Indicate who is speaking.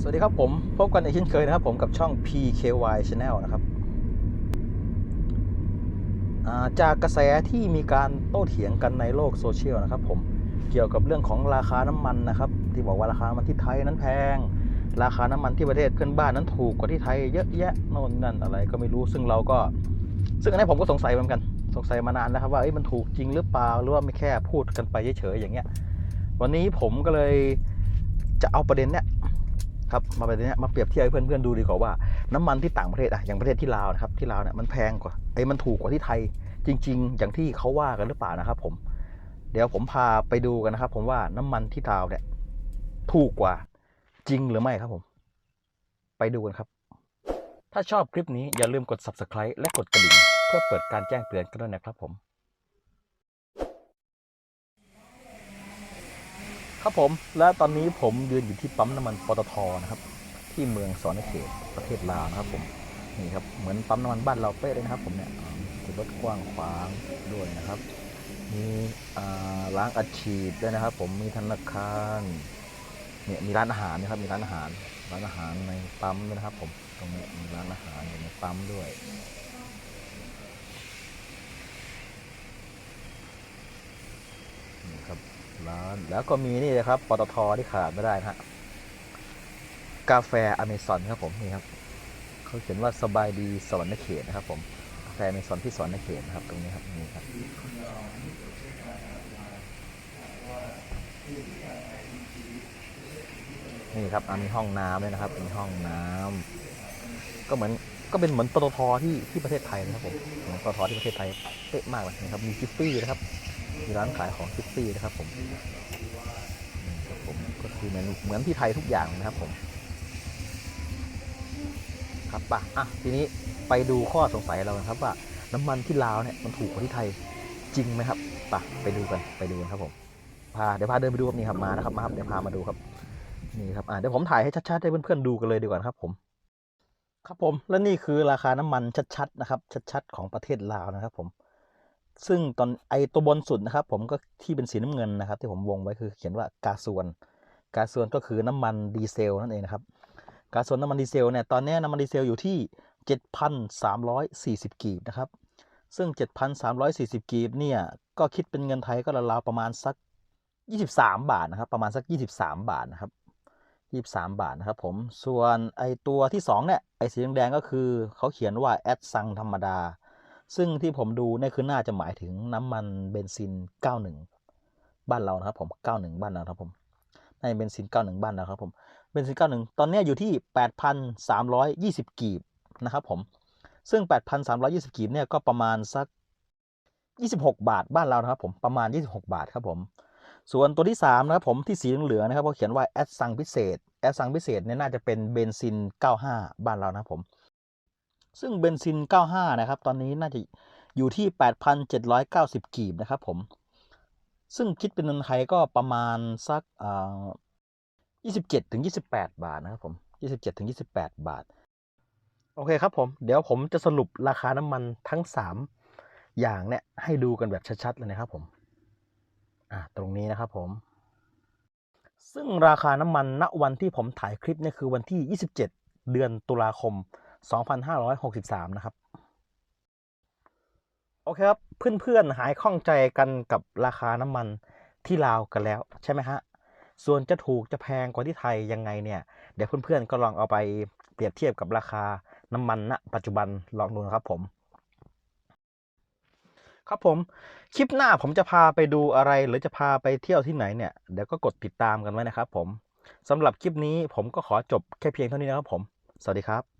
Speaker 1: สวัสดีครับผมพบกันอีกเช่นเคยนะครับผมกับช่อง PKY Channel นะครับาจากกระแสที่มีการโต้เถียงกันในโลกโซเชียลนะครับผมเกี่ยวกับเรื่องของราคาน้ำมันนะครับ ที่บอกว่าราคาน้ำมันที่ไทยนั้นแพง ราคาน้ำมันที่ประเทศเพื่อนบ้านนั้นถูกกว่าที่ไทยเยอะแยะโน่นนั่นอะไรก็ไม่รู้ซึ่งเราก็ ซึ่งอันนี้ผมก็สงสัยเหมือนกันสงสัยมานานแล้วครับว่ามันถูกจริงหรือเปล่าหรือว่าไม่แค่พูดกันไปเฉยๆอย่างเงี้ย วันนี้ผมก็เลยจะเอาประเด็นเนี้ย ครับมาไปเนี้ยมาเปรียบเทียบให้เพื่อนๆดูดีกว่าว่าน้ำมันที่ต่างประเทศอะอย่างประเทศที่ลาวนะครับที่ลาวเนี่ยมันแพงกว่าไอ้มันถูกกว่าที่ไทย จริง ๆ อย่างที่เขาว่ากันหรือเปล่านะครับ ผม เดี๋ยวผมพาไปดูกันนะครับ ผมว่าน้ำมันที่ลาวเนี่ย ถูกกว่าจริงหรือไม่ครับผม ไปดูกันครับ ถ้าชอบคลิปนี้อย่าลืมกด subscribe และกดกระดิ่งเพื่อเปิดการแจ้งเตือนกันด้วยนะครับผม ครับผมและตอนนี้ผมยืนอยู่ที่ปั๊มน้ำมันปตทนะครับ ที่เมืองสอนเขตประเทศลาวนะครับผมนี่ครับเหมือนปั๊มน้ำมันบ้านเราเป๊ะเลยนะครับ ผมเนี่ยจุดรถกว้างขวางด้วยนะครับ มีอ่าล้างอัดฉีดด้วยนะครับ ผมมีธนาคารเนี่ยมีร้านอาหารนะครับมีร้านอาหารร้านอาหารในปั๊มด้วยนะครับ ผมตรงนี้มีร้านอาหารอยู่ในปั๊มด้วยนี่ครับ ร้านแล้วก็มีนี่เลยครับปตทที่ขาดไม่ได้นะฮะกาแฟอเมซอนครับผมนี่ครับเขาเขียนว่าสบายดีสวรรค์เขตนะครับ ผมกาแฟอเมซอนที่สวรรค์เขตนะครับ ตรงนี้ครับนี่ครับนี่ครับมีห้องน้ำด้วยนะครับ มีห้องน้ำก็เหมือนก็เป็นเหมือนปตทที่ที่ประเทศไทยนะครับผมปตทที่ประเทศไทยเป๊ะมากเลยนะครับ มีจิฟฟี่นะครับ มีร้านขายของจิฟฟี่นะครับผมผมก็คือเหมือนเหมือนที่ไทยทุกอย่างนะครับผมครับป่ะอะทีนี้ไปดูข้อสงสัยเรานครับว่าน้ำมันที่ลาวเนี่ยมันถูกกว่าที่ไทยจริงไหมครับป่ะไปดูกันไปดูกันครับผมพาเดี๋ยวพาเดินไปดูครับนี่ครับมานะครับมาครับเดี๋ยวพามาดูครับนี่ครับอะเดี๋ยวผมถ่ายให้ชัดๆให้เพื่อนๆดูกันเลยดีกว่าครับผม ครับผมและนี่คือราคาน้ำมันชัดๆนะครับ ชัดๆของประเทศลาวนะครับผม ซึ่งตอนไอตัวบนสุดนะครับ ผมก็ที่เป็นสีน้ำเงินนะครับ ที่ผมวงไว้คือเขียนว่ากาส่วน กาส่วนก็คือน้ำมันดีเซลนั่นเองนะครับ กาส่วนน้ำมันดีเซลเนี่ยตอนนี้น้ำมันดีเซลอยู่ที่ 7,340 กีบนะครับ ซึ่ง 7,340 กีบเนี่ยก็คิดเป็นเงินไทยก็ราวๆประมาณสัก 23 บาทนะครับ ประมาณสัก 23 บาทนะครับ23 บาทนะครับผม ส่วนไอตัวที่2เนี่ยไอสีแดงๆก็คือเขาเขียนว่าแอดซังธรรมดา ซึ่งที่ผมดูเนี่ยคือน่าจะหมายถึงน้ำมันเบนซิน 91 บ้านเรานะครับผม 91 บ้านเราครับผมในเบนซิน 91 บ้านเราครับผมเบนซิน 91 ตอนนี้อยู่ที่ 8,320 กีบนะครับผม ซึ่ง 8,320 กีบเนี่ยก็ประมาณสัก 26 บาทบ้านเรานะครับผมประมาณ 26 บาทครับผม ส่วนตัวที่3นะครับผมที่สีเหลืองๆนะครับเขาเขียนว่าแอดซังพิเศษแอดซังพิเศษเนี่ยน่าจะเป็นเบนซิน 95 บ้านเรานะครับผม ซึ่งเบนซิน 95 นะครับ ตอนนี้น่าจะอยู่ที่ 8,790 กีบนะครับผม ซึ่งคิดเป็นเงินไทยก็ประมาณสักอ่า27ถึง28 บาทนะครับผม 27ถึง28 บาท โอเคครับผม เดี๋ยวผมจะสรุปราคาน้ำมันทั้ง 3 อย่างเนี่ย ให้ดูกันแบบชัดๆเลยนะครับผม อ่าตรงนี้นะครับผม ซึ่งราคาน้ำมันณวันที่ผมถ่ายคลิปเนี่ยคือวันที่ 27 เดือนตุลาคม 2563 นะครับ โอเคครับ เพื่อนๆหายข้องใจกันกับราคาน้ำมันที่ลาวกันแล้วใช่ไหมฮะ ส่วนจะถูกจะแพงกว่าที่ไทยยังไงเนี่ย เดี๋ยวเพื่อนๆก็ลองเอาไปเปรียบเทียบกับราคาน้ำมันณปัจจุบันลองดูนะครับผม ครับผม คลิปหน้าผมจะพาไปดูอะไร หรือจะพาไปเที่ยวที่ไหนเนี่ย เดี๋ยวก็กดติดตามกันไว้นะครับผมสำหรับคลิปนี้ผมก็ขอจบแค่เพียงเท่านี้นะครับผม สวัสดีครับ